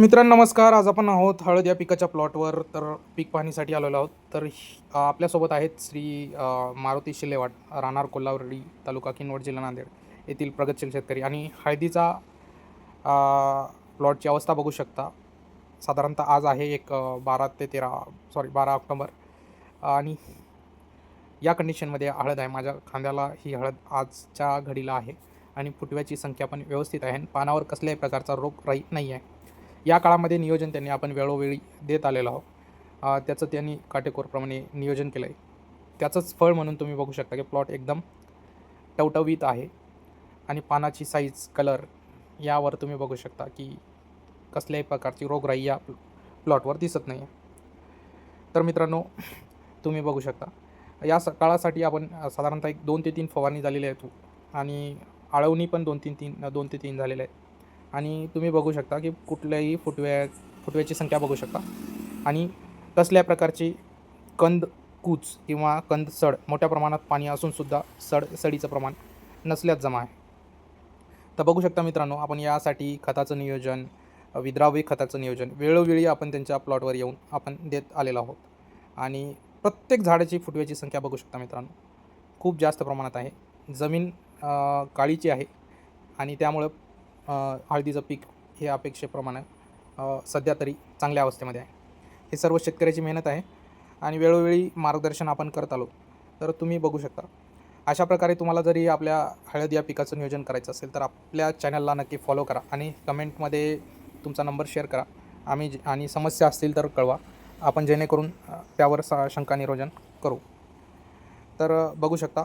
मित्रांनो नमस्कार. आज आपण आहोत हळद या पिकाच्या प्लॉटवर. तर पीक पाहणीसाठी आलेलो आहोत. तर आपल्यासोबत आहेत श्री मारुती शिलेवाड राहणार कोल्हावरडी तालुका किनवड जिल्हा नांदेड येथील प्रगतशील शेतकरी. आणि हळदीचा प्लॉटची अवस्था बघू शकता. साधारणतः आज आहे एक बारा ते तेरा सॉरी बारा ऑक्टोबर. आणि या कंडिशनमध्ये हळद आहे. माझ्या खांद्याला ही हळद आजच्या घडीला आहे. आणि फुटव्याची संख्या पण व्यवस्थित आहे. आणि पानावर कसल्याही प्रकारचा रोग राही नाही आहे या काळामध्ये नियोजन त्यांनी आपण वेळोवेळी देत आलेलो आहोत. त्याचं त्यांनी काटेकोरप्रमाणे नियोजन केलं आहे त्याचंच फळ म्हणून तुम्ही बघू शकता की प्लॉट एकदम टवटवीत आहे. आणि पानाची साईज कलर यावर तुम्ही बघू शकता की कसल्याही प्रकारची रोगराई या प्लॉटवर दिसत नाही आहे तर मित्रांनो तुम्ही बघू शकता. या स काळासाठी आपण साधारणतः एक दोन ते तीन फवारणी झालेली आहेत आणि आळवणी पण दोन तीन तीन दोन ते तीन झालेले आहेत. आणि तुम्ही बघू शकता की कुठल्याही फुटव्या फुटव्याची संख्या बघू शकता. आणि कसल्या प्रकारची कंद कूच किंवा कंद सड मोठ्या प्रमाणात पाणी असूनसुद्धा सड सडीचं प्रमाण नसल्यात जमा आहे. तर बघू शकता मित्रांनो आपण यासाठी खताचं नियोजन विद्राव्य खताचं नियोजन वेळोवेळी आपण त्यांच्या प्लॉटवर येऊन आपण देत आलेलो आहोत. आणि प्रत्येक झाडाची फुटव्याची संख्या बघू शकता मित्रांनो खूप जास्त प्रमाणात आहे. जमीन काळीची आहे आणि त्यामुळं हळदीचं पीक हे अपेक्षेप्रमाणे सध्या तरी चांगल्या अवस्थेमध्ये आहे. हे सर्व शेतकऱ्याची मेहनत आहे आणि वेळोवेळी मार्गदर्शन आपण करत आलो तर तुम्ही बघू शकता. अशा प्रकारे तुम्हाला जरी आपल्या हळद या पिकाचं नियोजन करायचं असेल तर आपल्या चॅनलला नक्की फॉलो करा आणि कमेंटमध्ये तुमचा नंबर शेअर करा. आम्ही आणि समस्या असतील तर कळवा. आपण जेणेकरून त्यावर सा शंका निरोजन करू. तर बघू शकता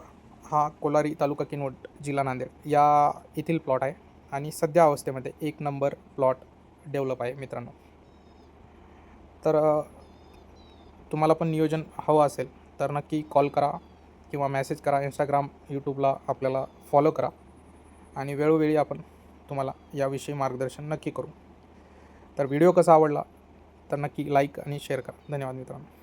हा कोलारी तालुका किनवट जिल्हा नांदेड या येथील प्लॉट आहे. आणि सध्या अवस्थेमध्ये एक नंबर प्लॉट डेव्हलप आहे मित्रांनो. तर तुम्हाला पण नियोजन हवं असेल तर नक्की कॉल करा किंवा मेसेज करा इंस्टाग्राम यूट्यूबला आपल्याला फॉलो करा आणि वेळोवेळी आपण तुम्हाला याविषयी मार्गदर्शन नक्की करू. तर व्हिडिओ कसा आवडला तर नक्की लाईक आणि शेअर करा. धन्यवाद मित्रांनो.